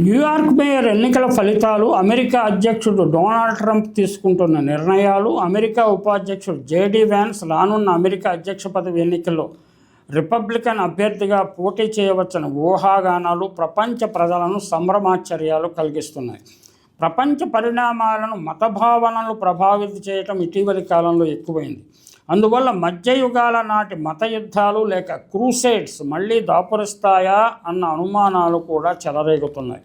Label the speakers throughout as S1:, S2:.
S1: New York mayor ఎన్నికల ఫలితాలు America అధ్యక్షుడు డొనాల్డ్ ట్రంప్ తీసుకుంటున్న నిర్ణయాలు అమెరికా ఉపాధ్యక్షుడు జేడీ వ్యాన్స్ రానున్న అమెరికా అధ్యక్ష పదవి ఎన్నికల్లో రిపబ్లికన్ అభ్యర్థిగా పోటీ చేయవచ్చని ఊహాగానాలు ప్రపంచ ప్రజలను సంభ్రమాశ్చర్యాలు కలిగిస్తున్నాయి. ప్రపంచ పరిణామాలను మత భావనలు ప్రభావితం చేయటం ఇటీవలి కాలంలో ఎక్కువైంది. అందువల్ల మధ్యయుగాల నాటి మత యుద్ధాలు లేక క్రూసైడ్స్ మళ్ళీ దాపురిస్తాయా అన్న అనుమానాలు కూడా చెలరేగుతున్నాయి.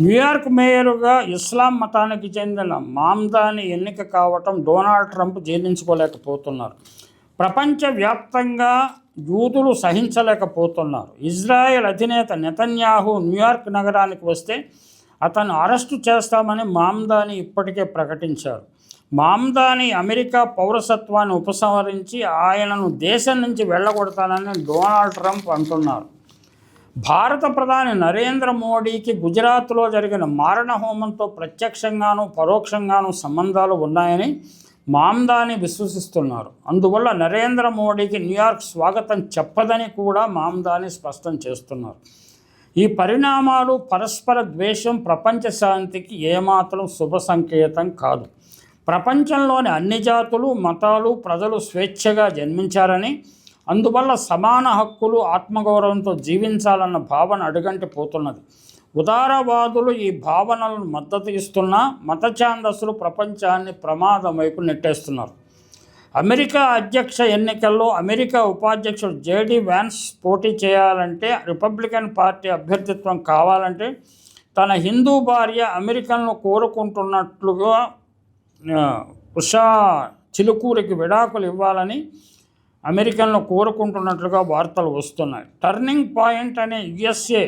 S1: న్యూయార్క్ మేయర్గా ఇస్లాం మతానికి చెందిన మామ్దాని ఎన్నిక కావటం డొనాల్డ్ ట్రంప్ జీర్ణించుకోలేకపోతున్నారు. ప్రపంచవ్యాప్తంగా యూదులు సహించలేకపోతున్నారు. ఇజ్రాయెల్ అధినేత నెతన్యాహు న్యూయార్క్ నగరానికి వస్తే అతను అరెస్టు చేస్తామని మామ్దాని ఇప్పటికే ప్రకటించారు. మామ్దాని అమెరికా పౌరసత్వాన్ని ఉపసంహరించి ఆయనను దేశం నుంచి వెళ్ళగొడతానని డొనాల్డ్ ట్రంప్ అంటున్నారు. భారత ప్రధాని నరేంద్ర మోడీకి గుజరాత్లో జరిగిన మారణ హోమంతో ప్రత్యక్షంగాను పరోక్షంగాను సంబంధాలు ఉన్నాయని మామ్దాని విశ్వసిస్తున్నారు. అందువల్ల నరేంద్ర మోడీకి న్యూయార్క్ స్వాగతం చెప్పదని కూడా మామ్దాని స్పష్టం చేస్తున్నారు. ఈ పరిణామాలు పరస్పర ద్వేషం ప్రపంచ శాంతికి ఏమాత్రం శుభ సంకేతం కాదు. ప్రపంచంలోని అన్ని జాతులు మతాలు ప్రజలు స్వేచ్ఛగా జన్మించారని అందువల్ల సమాన హక్కులు ఆత్మగౌరవంతో జీవించాలన్న భావన అడుగంటి పోతున్నది. ఉదారవాదులు ఈ భావనలను మద్దతు ఇస్తున్నా మత ఛాందస్సులు ప్రపంచాన్ని ప్రమాదం వైపు నెట్టేస్తున్నారు. అమెరికా అధ్యక్ష ఎన్నికల్లో అమెరికా ఉపాధ్యక్షుడు జేడీ వ్యాన్స్ పోటీ చేయాలంటే రిపబ్లికన్ పార్టీ అభ్యర్థిత్వం కావాలంటే తన హిందూ భార్య అమెరికన్లు కోరుకుంటున్నట్లుగా ఉషా చిలుకూరికి విడాకులు ఇవ్వాలని అమెరికన్లు కోరుకుంటున్నట్లుగా వార్తలు వస్తున్నాయి. టర్నింగ్ పాయింట్ అనే యుఎస్ఏ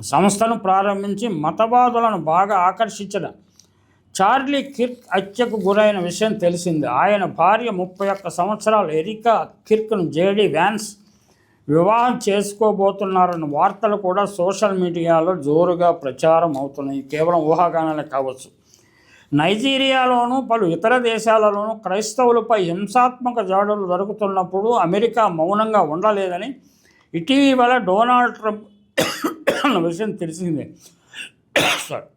S1: సంస్థను ప్రారంభించి మతవాదులను బాగా ఆకర్షించడం చార్లీ కిర్క్ హత్యకు గురైన విషయం తెలిసింది. ఆయన భార్య ముప్పై ఒక్క సంవత్సరాలు ఎరికా కిర్క్ను జేడీ వ్యాన్స్ వివాహం చేసుకోబోతున్నారన్న వార్తలు కూడా సోషల్ మీడియాలో జోరుగా ప్రచారం అవుతున్నాయి. కేవలం ఊహాగానాలే కావచ్చు. నైజీరియాలోనూ పలు ఇతర దేశాలలోనూ క్రైస్తవులపై హింసాత్మక దాడులు జరుగుతున్నప్పుడు అమెరికా మౌనంగా ఉండలేదని ఇటీవల డొనాల్డ్ ట్రంప్ అన్న విషయం తెలిసిందే. సారీ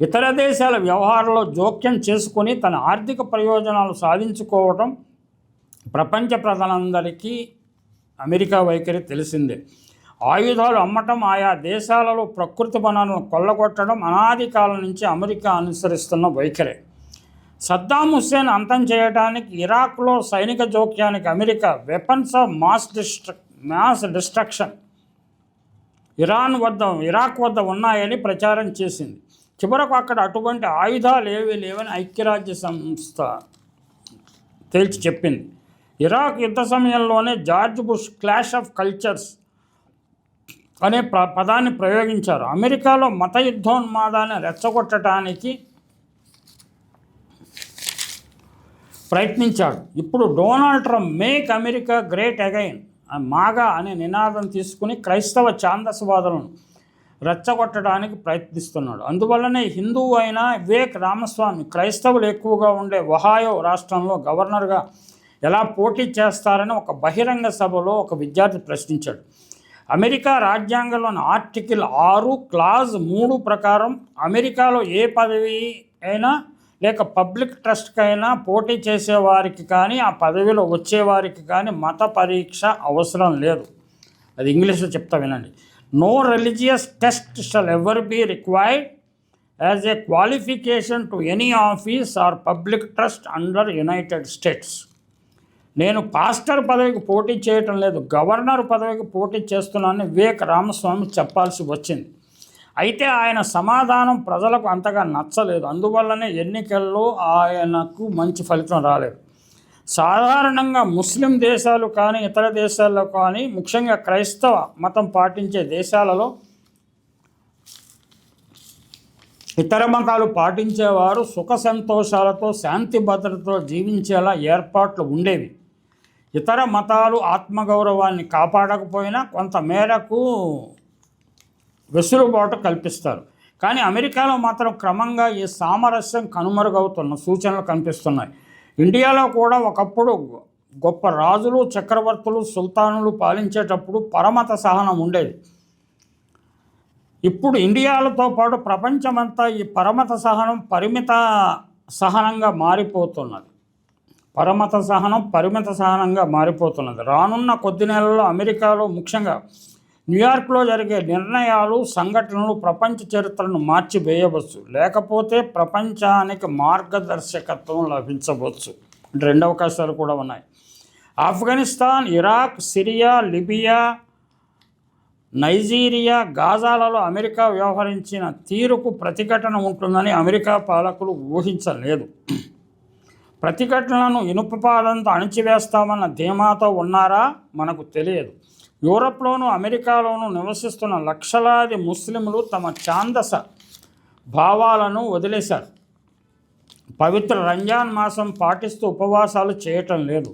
S1: ఇతర దేశాల వ్యవహారాల్లో జోక్యం చేసుకొని తన ఆర్థిక ప్రయోజనాలు సాధించుకోవటం ప్రపంచ ప్రజలందరికీ అమెరికా వైఖరి తెలిసిందే. ఆయుధాలు అమ్మటం ఆయా దేశాలలో ప్రకృతి వనాలను కొల్లగొట్టడం అనాది కాలం నుంచి అమెరికా అనుసరిస్తున్న వైఖరే. సద్దాం హుస్సేన్ అంతం చేయడానికి ఇరాక్లో సైనిక జోక్యానికి America weapons of mass destruct mass destruction Iran వద్ద ఇరాక్ వద్ద ఉన్నాయని ప్రచారం చేసింది. చివరకు అక్కడ అటువంటి ఆయుధాలు ఏవీ లేవని ఐక్యరాజ్య సంస్థ తేల్చి చెప్పింది. ఇరాక్ యుద్ధ సమయంలోనే George Bush clash of cultures అనే ప్ర పదాన్ని ప్రయోగించారు. అమెరికాలో మత యుద్ధోన్మాదాన్ని రెచ్చగొట్టడానికి ప్రయత్నించాడు. ఇప్పుడు Donald Trump make America great again MAGA అనే నినాదం తీసుకుని క్రైస్తవ ఛాందసవాదులను రెచ్చగొట్టడానికి ప్రయత్నిస్తున్నాడు. అందువల్లనే హిందువు అయిన వివేక్ రామస్వామి క్రైస్తవులు ఎక్కువగా ఉండే ఒహాయో రాష్ట్రంలో గవర్నర్గా ఎలా పోటీ చేస్తారని ఒక బహిరంగ సభలో ఒక విద్యార్థి ప్రశ్నించాడు. అమెరికా రాజ్యాంగంలోని ఆర్టికల్ ఆరు క్లాజ్ మూడు ప్రకారం అమెరికాలో ఏ పదవి అయినా లేక పబ్లిక్ ట్రస్ట్కైనా పోటీ చేసేవారికి కానీ ఆ పదవిలో వచ్చేవారికి కానీ మత పరీక్ష అవసరం లేదు. అది ఇంగ్లీష్లో చెప్తా వినండి. No religious test shall ever be required as a qualification to any office or public trust under United States. నేను పాస్టర్ పదవికి పోటీ చేయటం లేదు గవర్నర్ పదవికి పోటీ చేస్తున్నానని వివేక్ రామస్వామి చెప్పాల్సి వచ్చింది. అయితే ఆయన సమాధానం ప్రజలకు అంతగా నచ్చలేదు. అందువల్లనే ఎన్నికల్లో ఆయనకు మంచి ఫలితం రాలేదు. సాధారణంగా ముస్లిం దేశాలు కానీ ఇతర దేశాల్లో కానీ ముఖ్యంగా క్రైస్తవ మతం పాటించే దేశాలలో ఇతర మతాలు పాటించేవారు సుఖ సంతోషాలతో శాంతి భద్రతతో జీవించేలా ఏర్పాట్లు ఉండేవి. ఇతర మతాలు ఆత్మగౌరవాన్ని కాపాడకపోయినా కొంత మేరకు వెసులుబాటు కల్పిస్తారు. కానీ అమెరికాలో మాత్రం క్రమంగా ఈ సామరస్యం కనుమరుగవుతున్న సూచనలు కనిపిస్తున్నాయి. ఇండియాలో కూడా ఒకప్పుడు గొప్ప రాజులు చక్రవర్తులు సుల్తానులు పాలించేటప్పుడు పరమత సహనం ఉండేది. ఇప్పుడు ఇండియాలతో పాటు ప్రపంచమంతా ఈ పరమత సహనం పరిమిత సహనంగా మారిపోతున్నది. పరమత సహనం పరిమిత సహనంగా మారిపోతున్నది. రానున్న కొద్ది నెలల్లో అమెరికాలో ముఖ్యంగా న్యూయార్క్లో జరిగే నిర్ణయాలు సంఘటనలు ప్రపంచ చరిత్రను మార్చివేయవచ్చు. లేకపోతే ప్రపంచానికి మార్గదర్శకత్వం లభించవచ్చు. అంటే రెండు అవకాశాలు కూడా ఉన్నాయి. Afghanistan Iraq Syria Libya Nigeria గాజాలలో America వ్యవహరించిన తీరుకు ప్రతిఘటన ఉంటుందని అమెరికా పాలకులు ఊహించలేదు. ప్రతిఘటనలను ఇనుపపాదంతో అణిచివేస్తామన్న ధీమాతో ఉన్నారా? మనకు తెలియదు. యూరప్లోను అమెరికాలోను నివసిస్తున్న లక్షలాది ముస్లింలు తమ ఛాందస భావాలను వదిలేశారు. పవిత్ర రంజాన్ మాసం పాటిస్తూ ఉపవాసాలు చేయటం లేదు.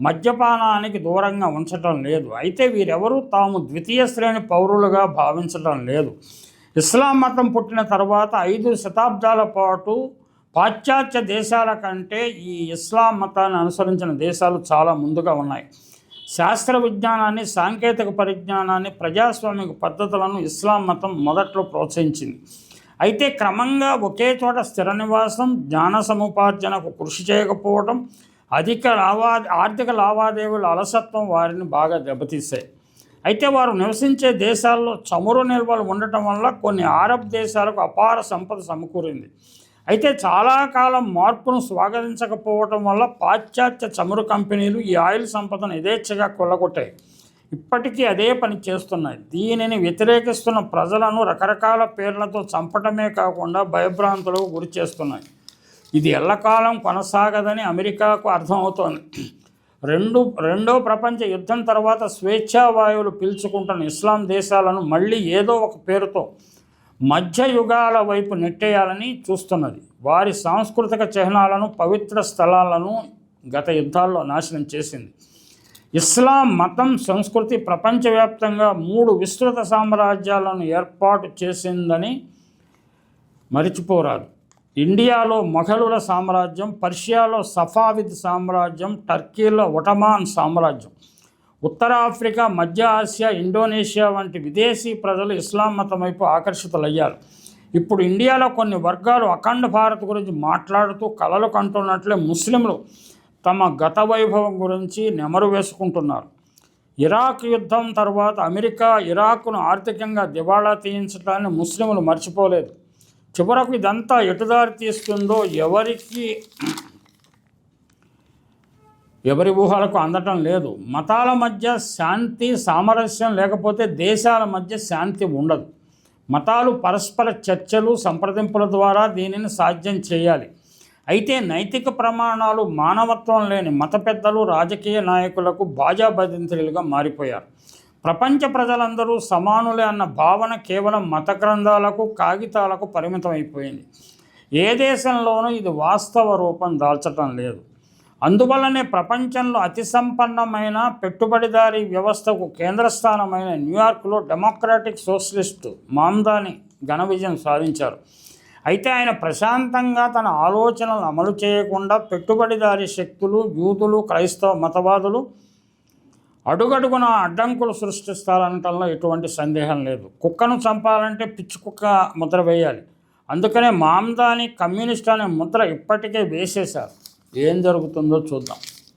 S1: మద్యపానానికి దూరంగా ఉంచటం లేదు. అయితే వీరెవరూ తాము ద్వితీయ శ్రేణి పౌరులుగా భావించటం లేదు. ఇస్లాం మతం పుట్టిన తర్వాత ఐదు శతాబ్దాల పాటు పాశ్చాత్య దేశాల కంటే ఈ ఇస్లాం మతాన్ని అనుసరించిన దేశాలు చాలా ముందుగా ఉన్నాయి. శాస్త్ర విజ్ఞానాన్ని సాంకేతిక పరిజ్ఞానాన్ని ప్రజాస్వామిక పద్ధతులను ఇస్లాం మతం మొదట్లో ప్రోత్సహించింది. అయితే క్రమంగా ఒకే చోట స్థిర నివాసం జ్ఞాన సముపార్జనకు కృషి చేయకపోవడం అధిక లావా ఆర్థిక లావాదేవీల అలసత్వం వారిని బాగా దెబ్బతీశాయి. అయితే వారు నివసించే దేశాల్లో చమురు నిల్వలు ఉండటం వల్ల కొన్ని అరబ్ దేశాలకు అపార సంపద సమకూరింది. అయితే చాలా కాలం మార్పును స్వాగతించకపోవటం వల్ల పాశ్చాత్య చమురు కంపెనీలు ఈ ఆయిల్ సంపదను యథేచ్ఛగా కొల్లగొట్టాయి. ఇప్పటికీ అదే పని చేస్తున్నాయి. దీనిని వ్యతిరేకిస్తున్న ప్రజలను రకరకాల పేర్లతో చంపటమే కాకుండా భయభ్రాంతులకు గురి చేస్తున్నాయి. ఇది ఎల్లకాలం కొనసాగదని అమెరికాకు అర్థమవుతోంది. రెండు రెండో ప్రపంచ యుద్ధం తర్వాత స్వేచ్ఛా వాయువులు పీల్చుకుంటున్న ఇస్లాం దేశాలను మళ్ళీ ఏదో ఒక పేరుతో మధ్యయుగాల వైపు నెట్టేయాలని చూస్తున్నది. వారి సాంస్కృతిక చిహ్నాలను పవిత్ర స్థలాలను గత యుద్ధాల్లో నాశనం చేసింది. ఇస్లాం మతం సంస్కృతి ప్రపంచవ్యాప్తంగా మూడు విస్తృత సామ్రాజ్యాలను ఏర్పాటు చేసిందని మరిచిపోరాదు. ఇండియాలో మొఘలుల సామ్రాజ్యం పర్షియాలో సఫావిద్ సామ్రాజ్యం టర్కీలో ఒటమాన్ సామ్రాజ్యం. ఉత్తరాఫ్రికా మధ్య ఆసియా ఇండోనేషియా వంటి విదేశీ ప్రజలు ఇస్లాం మతం వైపు ఆకర్షితులయ్యారు. ఇప్పుడు ఇండియాలో కొన్ని వర్గాలు అఖండ భారత్ గురించి మాట్లాడుతూ కలలు కంటున్నట్లే ముస్లింలు తమ గత వైభవం గురించి నెమరు వేసుకుంటున్నారు. ఇరాక్ యుద్ధం తర్వాత అమెరికా ఇరాక్ను ఆర్థికంగా దివాళా తీయించడాన్ని ముస్లింలు మర్చిపోలేదు. చివరకు ఇదంతా ఎటుదారి తీస్తుందో ఎవరికి ఎవరి ఊహలకు అందటం లేదు. మతాల మధ్య శాంతి సామరస్యం లేకపోతే దేశాల మధ్య శాంతి ఉండదు. మతాలు పరస్పర చర్చలు సంప్రదింపుల ద్వారా దీనిని సాధ్యం చేయాలి. అయితే నైతిక ప్రమాణాలు మానవత్వం లేని మత పెద్దలు రాజకీయ నాయకులకు బాజాబదింతులుగా మారిపోయారు. ప్రపంచ ప్రజలందరూ సమానులే అన్న భావన కేవలం మత గ్రంథాలకు కాగితాలకు పరిమితం అయిపోయింది ఏ దేశంలోనూ ఇది వాస్తవ రూపం దాల్చటం లేదు. అందువల్లనే ప్రపంచంలో అతి సంపన్నమైన పెట్టుబడిదారీ వ్యవస్థకు కేంద్రస్థానమైన న్యూయార్క్లో డెమోక్రాటిక్ సోషలిస్టు మామ్దాని ఘన విజయం సాధించారు. అయితే ఆయన ప్రశాంతంగా తన ఆలోచనలు అమలు చేయకుండా పెట్టుబడిదారీ శక్తులు యూదులు క్రైస్తవ మతవాదులు అడుగడుగున అడ్డంకులు సృష్టిస్తారనటంలో ఎటువంటి సందేహం లేదు. కుక్కను చంపాలంటే పిచ్చి కుక్క ముద్ర వేయాలి. అందుకనే మామ్దాని కమ్యూనిస్ట్ అనే ముద్ర ఇప్పటికే వేసేశారు. ఏం జరుగుతుందో చూద్దాం